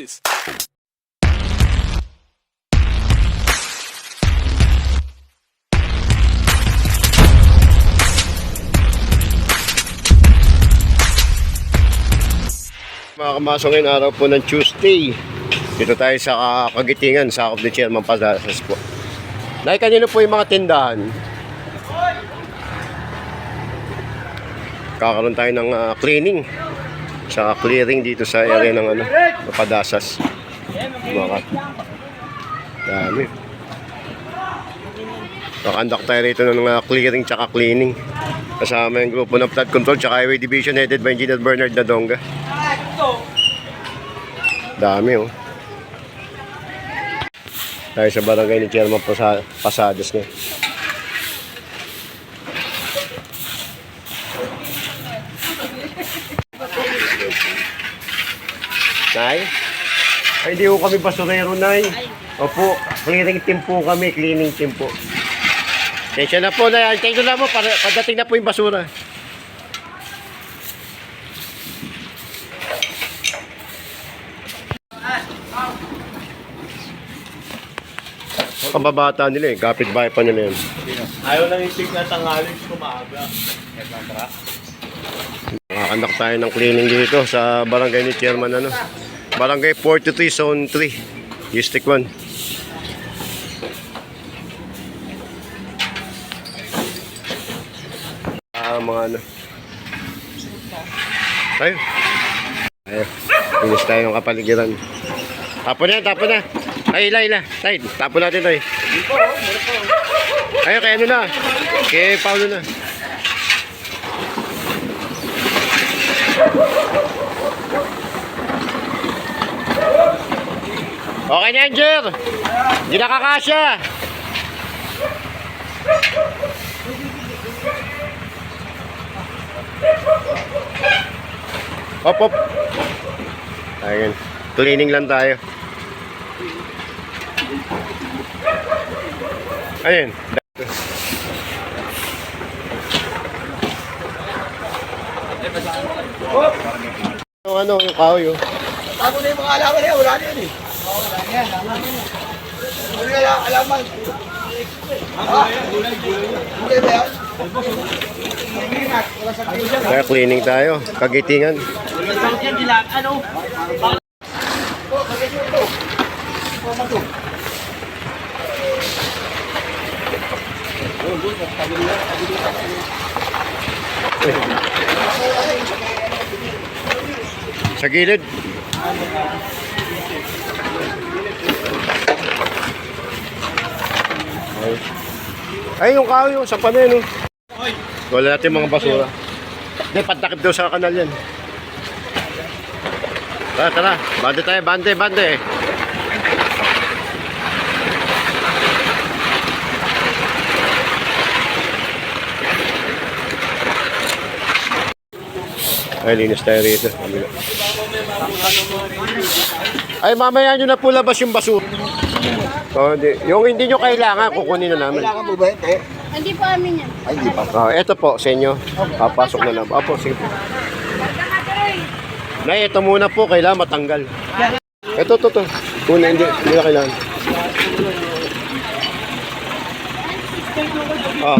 excuses. Mga kamasong ngayon, araw po ng Tuesday. Dito tayo sa ah, Kagitingan, sakop ni Chairman Pazasas po. Nay, kanino po yung mga tindahan? Kakaroon tayo ng ah, cleaning. Sa clearing dito sa area ng ano, Padasas. Mga dami. Kakandak tayo rito ng mga clearing tsaka cleaning. Kasama yung grupo ng flood control tsaka highway division headed by Engineer Bernard Nadonga. Dami oh. Tayo sa barangay ni Chairman Pasa- Pasadas Nay? Ay, hindi ko kami basurero, Nay. Opo, cleaning team po kami, cleaning team po. Tensya na po, Nay. Antayin ko lang mo, para, pagdating na po yung basura. Pambabata nila eh, kapit-bahay pa nila yun. Ayaw lang isig na tangaling kumaga. Nakakandak tayo ng cleaning dito sa barangay ni Chairman ano. Barangay 43 Zone 3. District 1. Ah, mga ano. Tayo. Tayo. Pinis tayo ng kapaligiran. Tapon na, tapon na. Ay, ila, ila. Tay, tapon natin tayo. Ayun, kaya ano na. Kay Paulo na. Jer. Hindi nakakasya. Hop, hop. Ayun. Cleaning lang tayo. Ayun. Yung ano, yung kahoy, oh. Bago na yung mga alaman niya, wala na yun eh. Wala na alaman. Kaya cleaning tayo. Kagitingan. Sa gilid. Ay yung kahoy sa panin, no? Wala natin mga basura. Hindi, pantakip daw sa kanal yan. Tara, tara. Bande tayo, bande, bande. Ay, linis tayo rito. Ay, mamaya nyo na po labas yung basura. Oh, di. Yung hindi nyo kailangan, kukunin na namin. Kailangan mo ba yan? Eh, Hindi po amin yan. ay, di pa. Oh, ito po sa inyo. Papasok na lang. Opo, sige po. Nay, ito muna po. Kailangan matanggal. Ito, ito, ito. Una, hindi. Hindi na kailangan. Oh.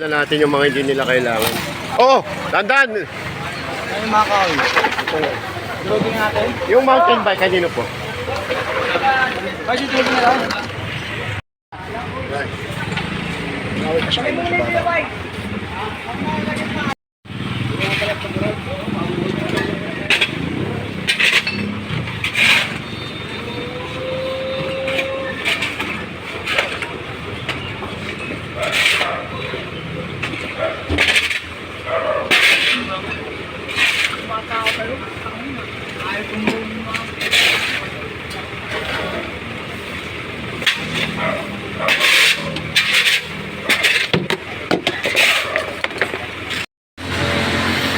Na natin yung mga hindi nila kailangan. Oh, dandan. Ano yung mga natin? Yung mountain bike, kanino po? Kasi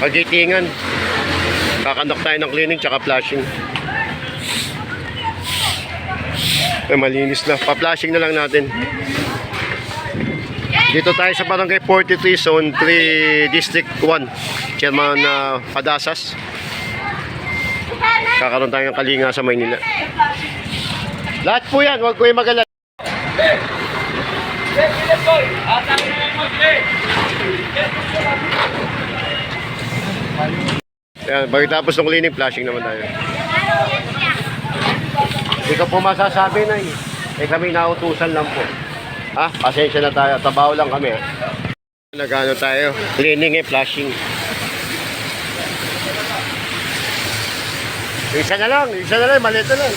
Pagitingan. Kakandak tayo ng cleaning tsaka flashing. Eh, malinis na. Pa-flashing na lang natin. Dito tayo sa Barangay 43, Zone 3, District 1. Chairman uh, Padasas. Kakaroon tayo ng kalinga sa Maynila. Lahat po yan, huwag ko yung magalat. Yan, pagkatapos ng cleaning, flashing naman tayo. Hindi ko po masasabi na eh. Eh kami nautusan lang po. Ha? Pasensya na tayo. Tabaho lang kami. Nagano tayo? Cleaning eh, flashing. Isa na lang, isa na lang, maliit na lang.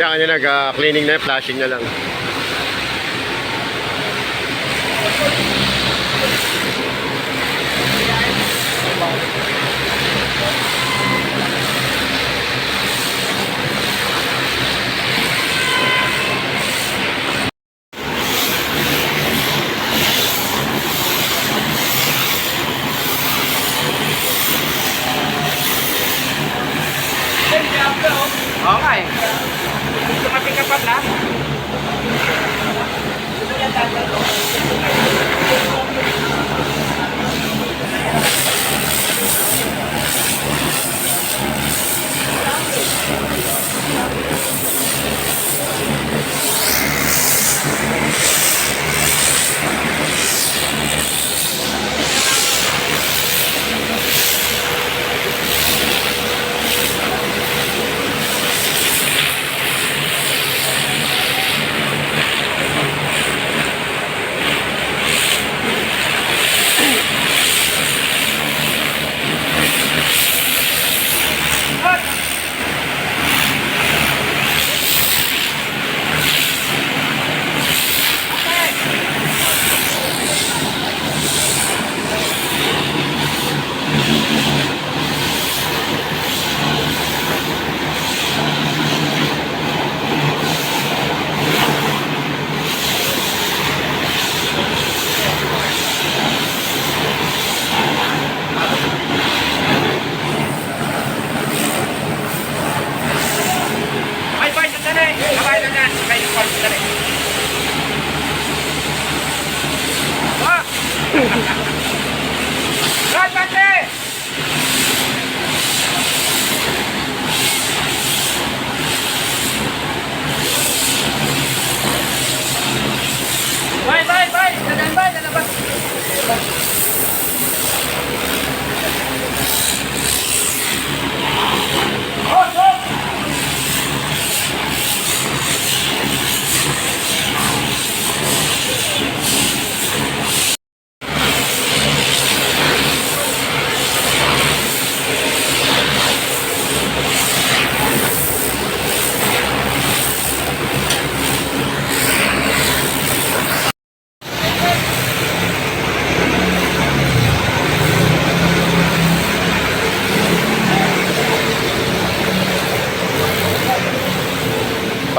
Yan, kanya nag-cleaning na, flashing na lang. Oo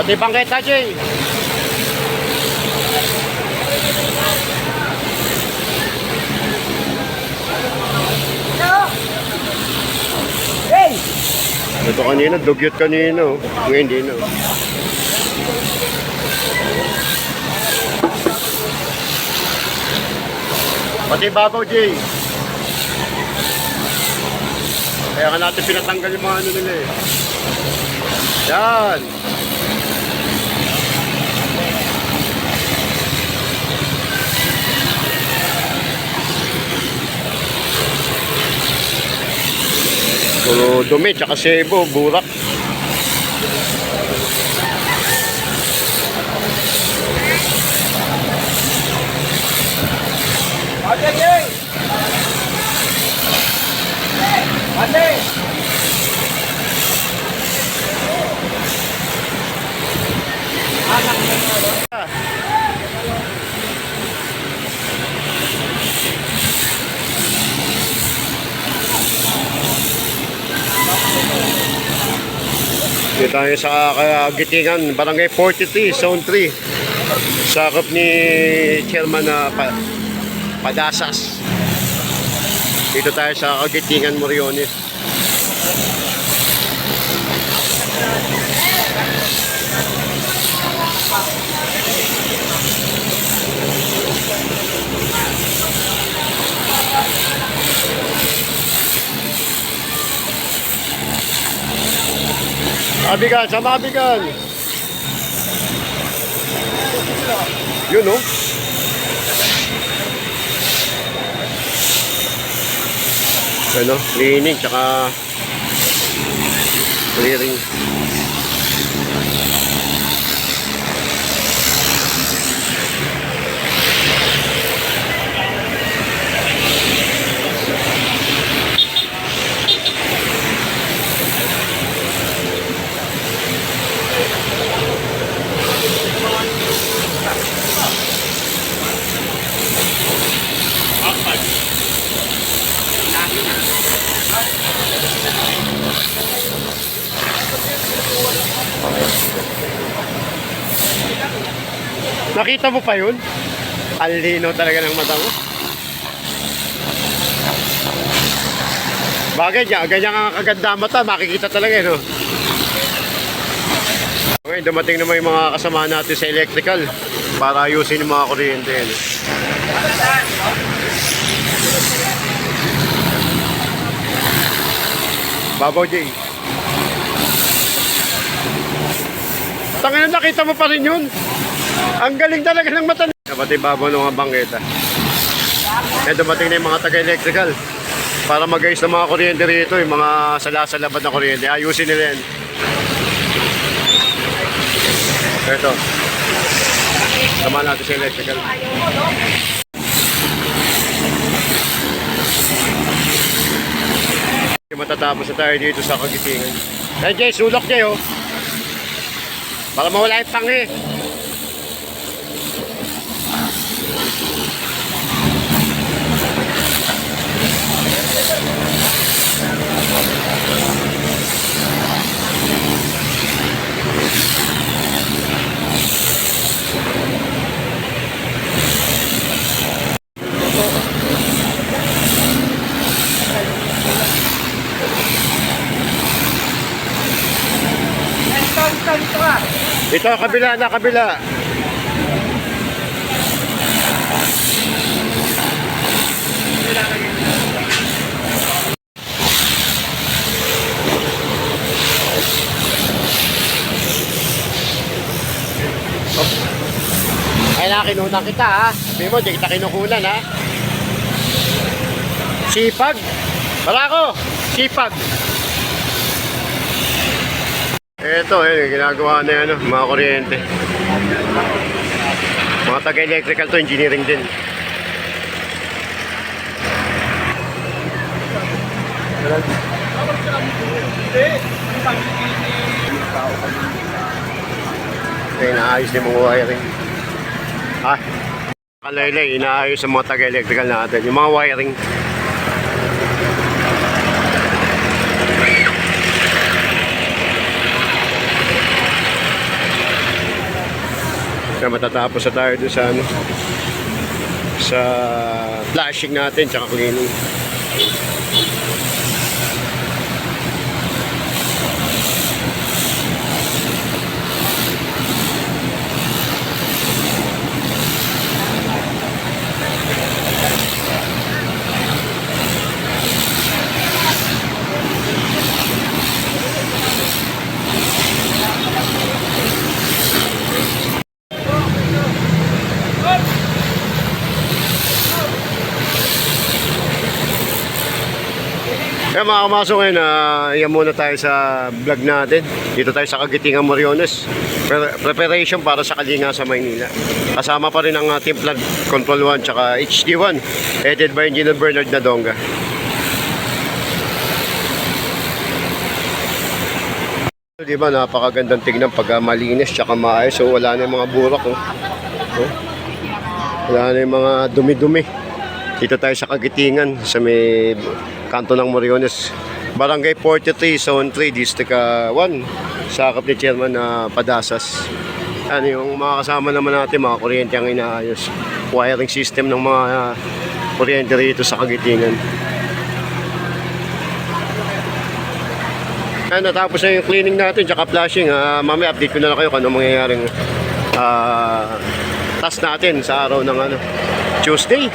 Pati bangketa, Jay. Hey! Ito kanina, dugyot kanina. oh. Ngayon hindi na. Pati babaw, Jay. Kaya nga natin pinatanggal yung mga ano nila eh. Yan. Puro dumi, tsaka sebo, burak. Dito tayo sa Kagitingan, Barangay 43, Zone 3. Sakop ni Chairman na pa, Padasas. Dito tayo sa Kagitingan, Moriones. Mabigan, sa mabigan. Yun, no? Ano, cleaning, tsaka clearing. Nakita mo pa yun? Ang lino talaga ng mata mo. Bagay niya, ganyan ang kaganda mata, makikita talaga eh, no? Okay, dumating naman yung mga kasama natin sa electrical para ayusin yung mga kuryente. eh? Babaw J. Tangina, nakita mo pa rin yun. Ang galing talaga ng mata. Kapatid babaw ng mga bangketa. Eh, dumating na yung mga taga-electrical para mag-ayos ng mga kuryente rito, yung mga salasalabad na kuryente. Ayusin nila yan. Ito. Sama natin sa electrical. Matatapos na tayo dito sa kagitingan. Jay, sulok Jay, oh. Baka mawala yung tangi. Ito, kabila na, kabila. Ay, nakinunan kita ha. Sabi mo, di kita kinukunan ha. Sipag. Barako, sipag. Ito, eh, ginagawa na ano, mga kuryente. Mga taga-electrical to, engineering din. Ito, inaayos yung mga wiring. Ah, kalaylay, inaayos ang mga taga-electrical natin. Yung mga wiring. Kaya matatapos na tayo doon sa ano sa flashing natin tsaka cleaning. Kaya mga kamasok ngayon, uh, yan muna tayo sa vlog natin. Dito tayo sa Kagitingan Moriones. Pre- preparation para sa Kalinga sa Maynila. Kasama pa rin ang ating Flood Control 1 tsaka HD1. Headed by Engineer Bernard Nadonga. Di ba, napakagandang tignan pag ah, malinis tsaka maayos. So wala na yung mga burak. Oh. Oh. Wala na yung mga dumi-dumi. Dito tayo sa Kagitingan, sa may kanto ng Moriones. Barangay 43, Zone 3, District ah, 1. Sakap ni Chairman na Padasas. Ano yung mga kasama naman natin, mga kuryente ang inaayos. Wiring system ng mga ah, kuryente rito sa Kagitingan. Ayan, natapos na yung cleaning natin, tsaka flashing. Ah, mamaya update ko na lang kayo kung ano mangyayaring ah, task natin sa araw ng ano, Tuesday.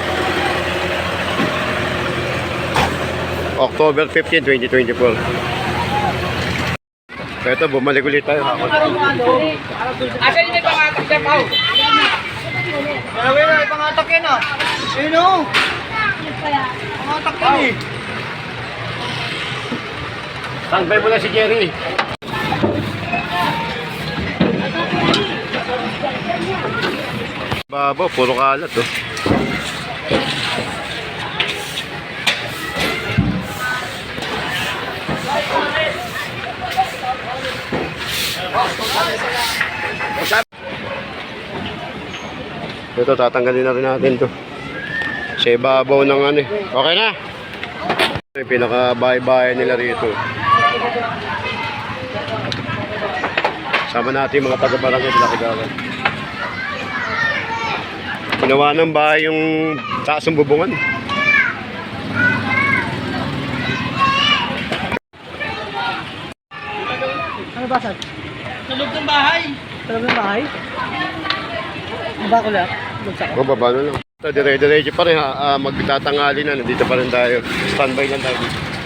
October 15, 2024. So ito, bumalik ulit tayo. Asan yung may pangatak siya, Pao? Grabe na, ipangatak yan ah. Sino? Pangatak yan eh. Standby mo na si Jerry. Babo, puro kalat oh. Ito, tatanggalin na rin natin to. Sa ibabaw ng ano eh. Okay na? Ito yung pinaka-bahay-bahay nila rito. Sama natin mga taga-barangay nila Kigawan. Ginawa ng bahay yung taas ng bubungan. Ano ba, Sat? Tulog ng bahay. Tulog ng bahay? Ba ko lang? Bagsak O, baba na lang. Ito, dire-diretso pa rin ha. Ah, magtatangali na. Nandito pa rin tayo. Standby lang tayo dito.